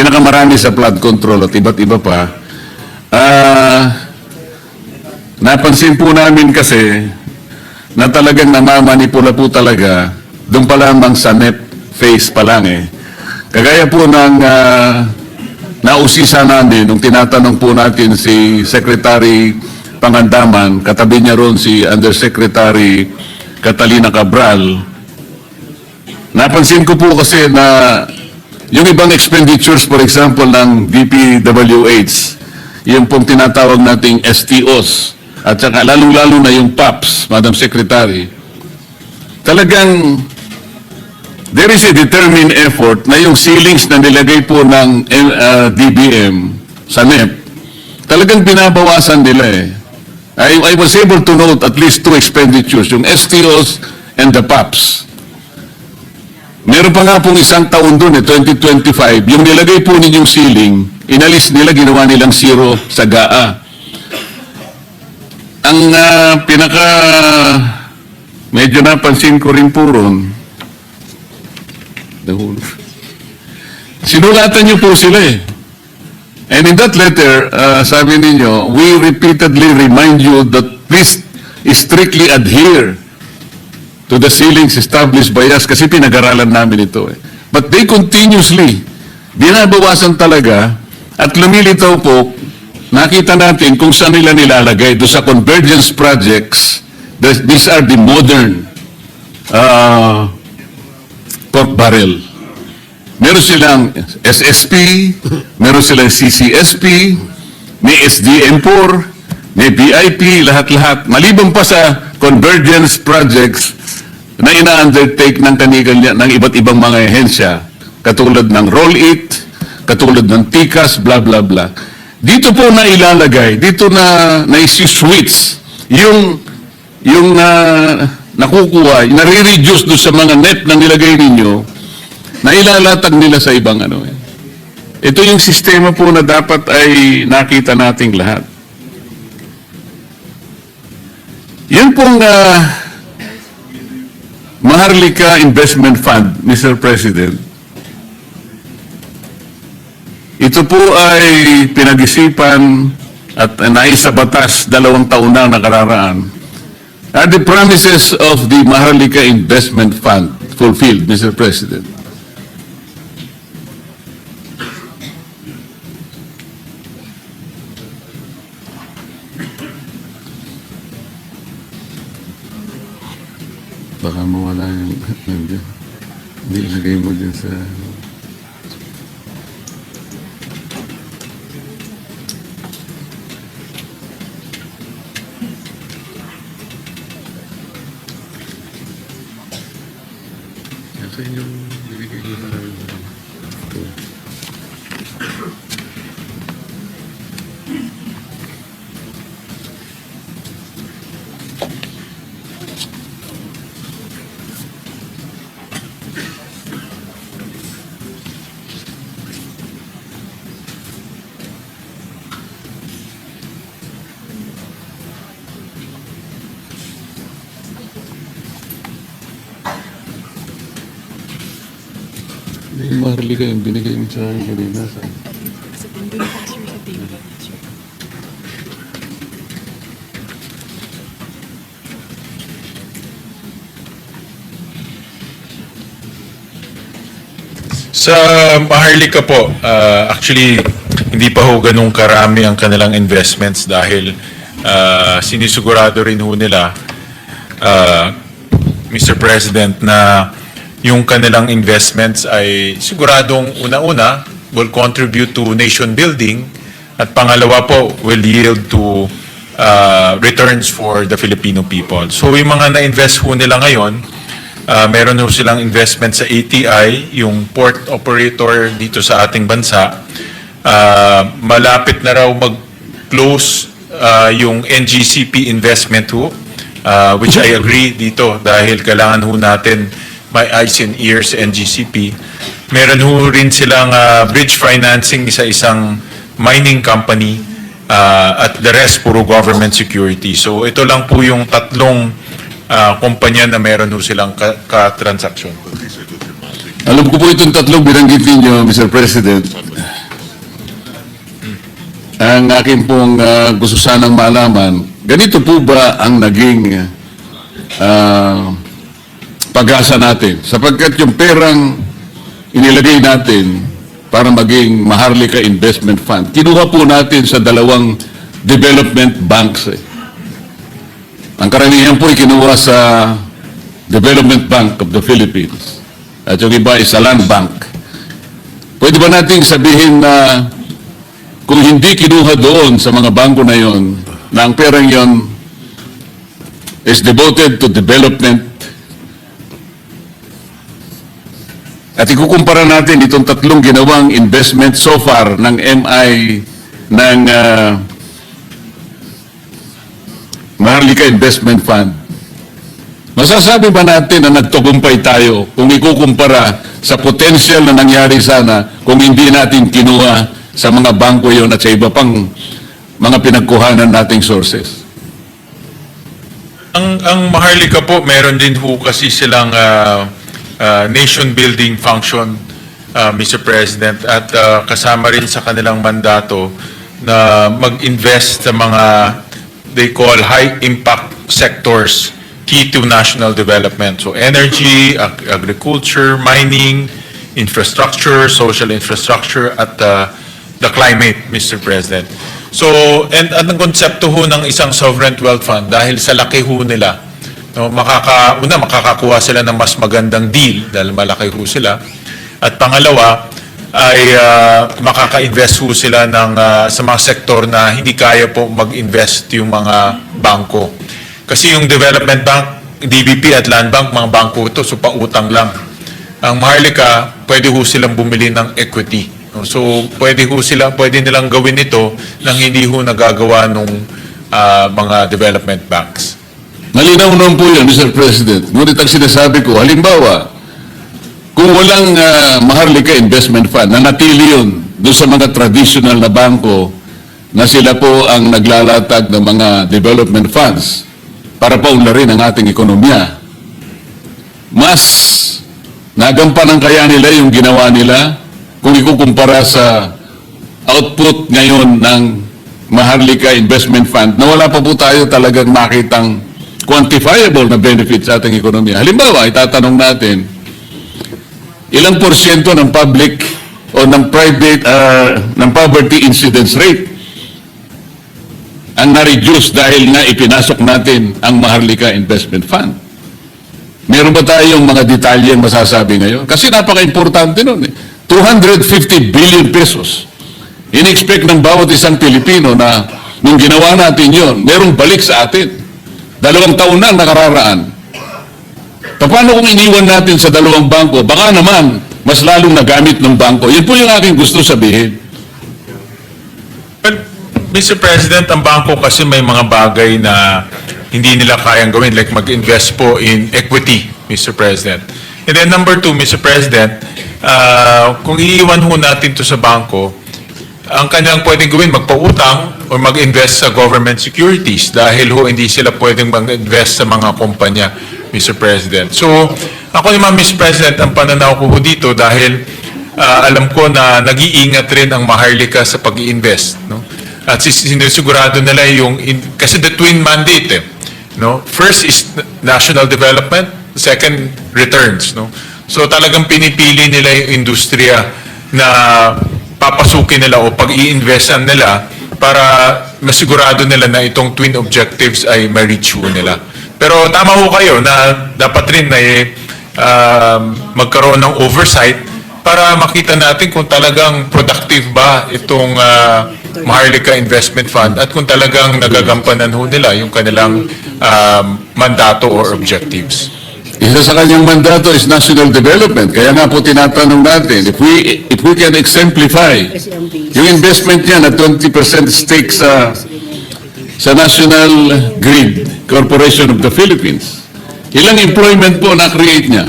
pinakamarami sa flood control at iba't iba pa. Ah, napansin po namin kasi na talagang namamanipula po talaga doon pa lamang sa net face pa lang eh. Kagaya po ng ah, nausisa namin nung tinatanong po natin si Secretary Pangandaman, katabi niya ron si Undersecretary Catalina Cabral. Napansin ko po kasi na yung ibang expenditures, for example, ng DPWH, yung pong tinatawag nating STOs, at saka lalong-lalo na yung PAPS, Madam Secretary, talagang there is a determined effort na yung ceilings na nilagay po ng uh, DBM sa NEP, talagang binabawasan nila eh. I, I was able to note at least two expenditures, yung STOs and the PAPS. Meron pa nga pong isang taon doon eh, 2025, yung nilagay po ninyong ceiling, inalis nila, ginawa nilang zero sa GAA. Ang ah, pinaka, medyo napansin ko rin po ron, Nahulog. Sinulatan niyo po sila eh. And in that letter, uh, sabi ninyo, we repeatedly remind you that please strictly adhere to the ceilings established by us kasi pinag-aralan namin ito eh. But they continuously, binabawasan talaga at lumilitaw po, nakita natin kung saan nila nilalagay. Do sa convergence projects, these are the modern uh, pork barrel. Meron silang SSP, meron silang CCSP, may SDM4, may BIP, lahat-lahat. Maliban pa sa convergence projects na ina-undertake ng kanigal ng iba't ibang mga ehensya, katulad ng Roll It, katulad ng TICAS, bla bla bla. Dito po na ilalagay, dito na naisi-switch yung yung ah, nakukuha, nare-reduce doon sa mga net na nilagay ninyo, na ilalatag nila sa ibang ano eh. Ito yung sistema po na dapat ay nakita nating lahat. Yun pong ah, Maharlika Investment Fund, Mr. President. Ito po ay pinag-isipan at naisa batas dalawang taon na nakararaan. Are the promises of the Maharlika Investment Fund fulfilled, Mr. President? Baka mawala yung nandiyan. Hindi ilagay mo din sa... Yung Maharlika yung binigay mo sa akin kanina. Sa... Sa Maharlika po, uh, actually, hindi pa ho ganun karami ang kanilang investments dahil uh, sinisigurado rin ho nila, uh, Mr. President, na yung kanilang investments ay siguradong una-una will contribute to nation building at pangalawa po will yield to uh, returns for the Filipino people. So yung mga na-invest ho nila ngayon, Ah, meron ho silang investment sa ATI, yung port operator dito sa ating bansa. Ah, malapit na raw mag-close ah, yung NGCP investment ho, ah, which I agree dito dahil kailangan ho natin may eyes and ears sa NGCP. Meron ho rin silang ah, bridge financing sa isang mining company ah, at the rest puro government security. So ito lang po yung tatlong ah, kumpanya na meron ho silang ka- ka-transaction. Alam ko po itong tatlong binanggit ninyo, Mr. President. ang akin pong ah, gusto sanang malaman, ganito po ba ang naging ah, pag-asa natin? Sapagkat yung perang inilagay natin para maging Maharlika Investment Fund, kinuha po natin sa dalawang development banks. Eh. Ang karamihan po ay kinuha sa Development Bank of the Philippines. At yung iba ay sa Land Bank. Pwede ba nating sabihin na kung hindi kinuha doon sa mga bangko na yon, na ang perang yon is devoted to development at ikukumpara natin itong tatlong ginawang investment so far ng MI ng ah, Maharlika Investment Fund. Masasabi ba natin na nagtagumpay tayo kung ikukumpara sa potential na nangyari sana kung hindi natin kinuha sa mga bangko yon at sa iba pang mga pinagkuhanan nating sources? Ang, ang Maharlika po, meron din ho kasi silang ah, ah, nation building function, ah, Mr. President, at ah, kasama rin sa kanilang mandato na mag-invest sa mga they call high impact sectors key to national development. So energy, ag- agriculture, mining, infrastructure, social infrastructure, at ah, the climate, Mr. President. So, and ang konsepto ho ng isang sovereign wealth fund, dahil sa laki ho nila, no, makaka, una, makakakuha sila ng mas magandang deal dahil malaki ho sila. At pangalawa, ay ah, makaka-invest ho sila ng, ah, sa mga sektor na hindi kaya po mag-invest yung mga bangko. Kasi yung Development Bank, DBP at Land Bank, mga bangko ito, so pautang lang. Ang Maharlika, pwede ho silang bumili ng equity. So, pwede ho sila, pwede nilang gawin ito nang hindi ho nagagawa nung ah, mga development banks. Malinaw naman po yun, Mr. President. Ngunit ang sinasabi ko, halimbawa, kung walang ah, Maharlika Investment Fund, nanatili yun doon sa mga traditional na bangko na sila po ang naglalatag ng mga development funds para paunlarin ang ating ekonomiya. Mas nagampanan kaya nila yung ginawa nila kung ikukumpara sa output ngayon ng Maharlika Investment Fund na wala pa po tayo talagang makitang quantifiable na benefit sa ating ekonomiya. Halimbawa, itatanong natin, ilang porsyento ng public o ng private, ah, ng poverty incidence rate ang na-reduce dahil nga ipinasok natin ang Maharlika Investment Fund. Meron ba tayong mga detalye ang masasabi ngayon? Kasi napaka-importante nun. Eh. 250 billion pesos. In-expect ng bawat isang Pilipino na nung ginawa natin yon, merong balik sa atin. Dalawang taon na nakararaan. Paano kung iniwan natin sa dalawang bangko? Baka naman, mas lalong nagamit ng bangko. Yun po yung aking gusto sabihin. Well, Mr. President, ang bangko kasi may mga bagay na hindi nila kayang gawin, like mag-invest po in equity, Mr. President. And then number two, Mr. President, uh, kung iiwan ho natin to sa bangko, ang kanilang pwedeng gawin, magpautang o mag-invest sa government securities dahil ho hindi sila pwedeng mag-invest sa mga kumpanya, Mr. President. So, ako naman, Mr. President, ang pananaw ko dito dahil ah, alam ko na nag-iingat rin ang Maharlika sa pag-i-invest. No? At sinusigurado nila yung, in- kasi the twin mandate eh. No? First is national development, second, returns. No? So talagang pinipili nila yung industriya na papasukin nila o pag-i-investan nila para masigurado nila na itong twin objectives ay ma-reach nila. Pero tama ho kayo na dapat rin na eh, um, magkaroon ng oversight para makita natin kung talagang productive ba itong ah, Maharlika Investment Fund at kung talagang nagagampanan ho nila yung kanilang um, mandato or objectives. Isa sa kanyang mandato is national development. Kaya nga po tinatanong natin, if we, if we can exemplify yung investment niya na 20% stake sa, sa National Grid Corporation of the Philippines, ilang employment po na-create niya?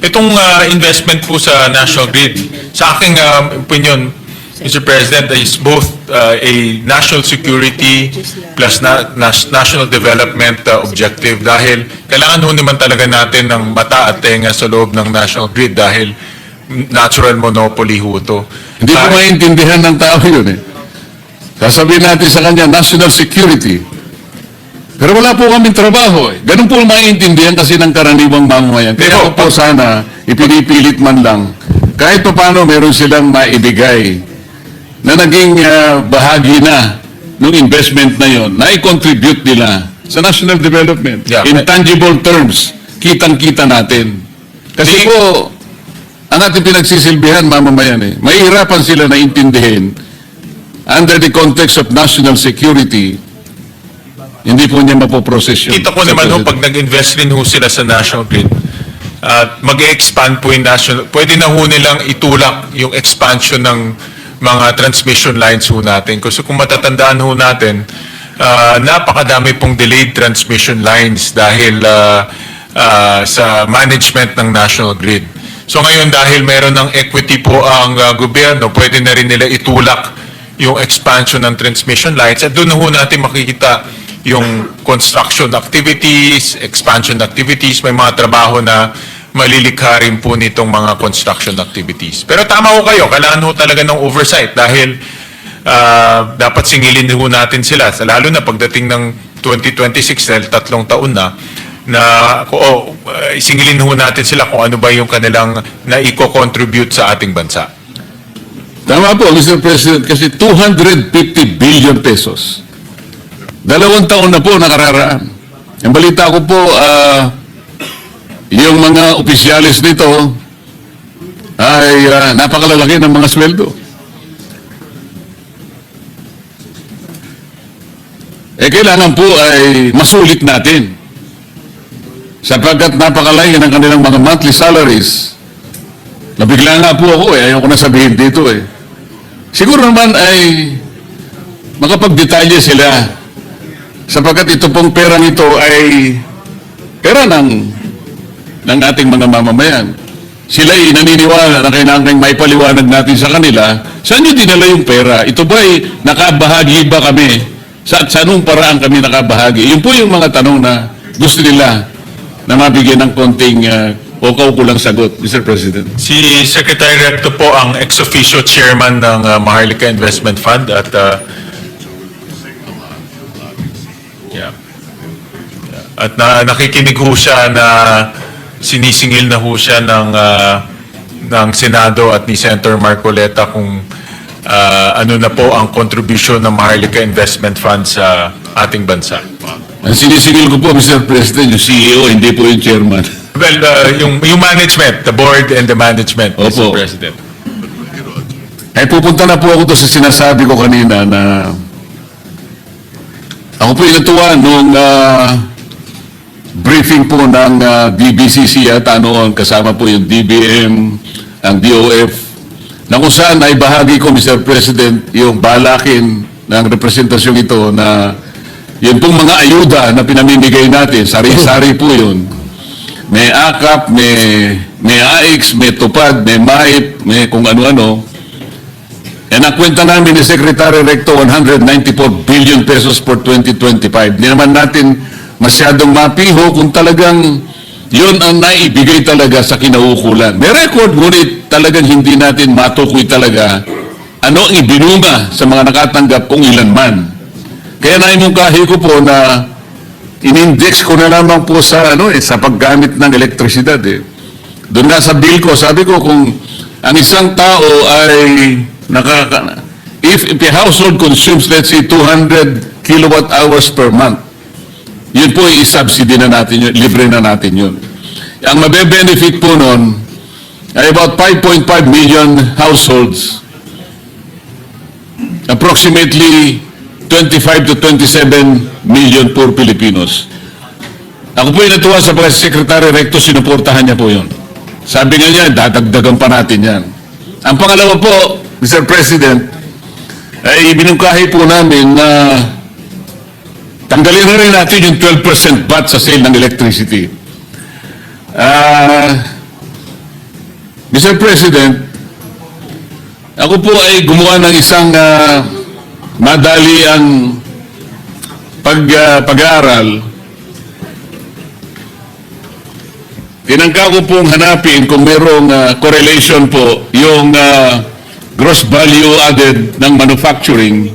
Itong ah, investment po sa National Grid, sa aking ah, opinion, Mr. President, is both ah, a national security plus na, nas- national development ah, objective dahil kailangan ho naman talaga natin ng mata at tenga sa loob ng National Grid dahil natural monopoly ho ito. Hindi Ah, maintindihan ng tao yun eh. Sasabihin natin sa kanya, national security. Pero wala po kaming trabaho eh. Ganun po maiintindihan kasi ng karaniwang mamamayan. Kaya ako po sana, ipinipilit man lang, kahit pa paano meron silang maibigay na naging ah, bahagi na ng investment na yon, na i-contribute nila sa national development. Yeah. In tangible terms, kitang-kita natin. Kasi po, ang ating pinagsisilbihan, mamamayan eh, mahihirapan sila na intindihin under the context of national security, hindi po niya mapoprocess yun. Kita ko naman ho, pag nag-invest rin ho sila sa national grid, at mag-expand po yung national, pwede na ho nilang itulak yung expansion ng mga transmission lines ho natin. Kasi kung matatandaan ho natin, ah, napakadami pong delayed transmission lines dahil ah, ah, sa management ng national grid. So ngayon dahil meron ng equity po ang ah, gobyerno, pwede na rin nila itulak yung expansion ng transmission lines at doon ho natin makikita yung construction activities, expansion activities, may mga trabaho na malilikha rin po nitong mga construction activities. Pero tama ho kayo, kailangan ho talaga ng oversight dahil ah, dapat singilin ho natin sila, lalo na pagdating ng 2026 dahil tatlong taon na, na o, uh, singilin ho natin sila kung ano ba yung kanilang na-contribute sa ating bansa. Tama po, Mr. President, kasi 250 billion pesos. Dalawang taon na po nakararaan. Ang balita ko po, ah, yung mga opisyalis nito ay ah, napakalalaki ng mga sweldo. Eh, kailangan po ay masulit natin. Sapagkat napakalaki ng kanilang mga monthly salaries. Nabigla nga po ako eh, ayaw ko na sabihin dito eh. Siguro naman ay makapagdetalye sila sapagkat ito pong pera nito ay pera ng ng ating mga mamamayan. Sila ay naniniwala na kailangan may paliwanag natin sa kanila, saan nyo dinala yung pera? Ito ba ay nakabahagi ba kami? Sa, sa anong paraan kami nakabahagi? Yun po yung mga tanong na gusto nila na mabigyan ng konting uh, o kaukulang sagot, Mr. President. Si Secretary Recto po ang ex officio chairman ng uh, Maharlika Investment Fund at uh. Yeah. At na, nakikinig ho siya na sinisingil na ho siya ng uh, ng Senado at ni Senator Marcoleta kung uh, ano na po ang contribution ng Maharlika Investment Fund sa ating bansa. Ang sinisingil ko po, Mr. President, yung CEO, hindi po yung chairman. Well, uh, yung, yung management, the board and the management, Mr. Opo. President. Ay pupunta na po ako to sa sinasabi ko kanina na ako po inatuwa nung ah, briefing po ng ah, DBCC yata noon, kasama po yung DBM, ang DOF, na kung saan ay bahagi ko, Mr. President, yung balakin ng representasyong ito na yun pong mga ayuda na pinamimigay natin, sari-sari po yun. May AKAP, may, may AIX, may TUPAD, may MAIP, may kung ano-ano. E nakwenta namin ni Secretary Recto 194 billion pesos for 2025. Hindi naman natin masyadong mapiho kung talagang yun ang naibigay talaga sa kinaukulan. May record, ngunit talagang hindi natin matukoy talaga ano ang ibinunga sa mga nakatanggap kung ilan man. Kaya naimungkahi ko po na in-index ko na lamang po sa ano eh, sa paggamit ng elektrisidad eh. Doon nga sa bill ko, sabi ko kung ang isang tao ay nakaka if, if a household consumes let's say 200 kilowatt hours per month, yun po ay subsidy na natin yun, libre na natin yun. Ang mabe-benefit po nun ay about 5.5 million households approximately 25 to 27 million poor Filipinos. Ako po yung sa Press Secretary Recto, sinuportahan niya po yun. Sabi nga niya, dadagdagan pa natin yan. Ang pangalawa po, Mr. President, ay binungkahi po namin na tanggalin na rin natin yung 12% VAT sa sale ng electricity. Ah, Mr. President, ako po ay gumawa ng isang ah, madali ang pag, ah, pag-aaral. Tinangka ko pong hanapin kung merong ah, correlation po yung ah, gross value added ng manufacturing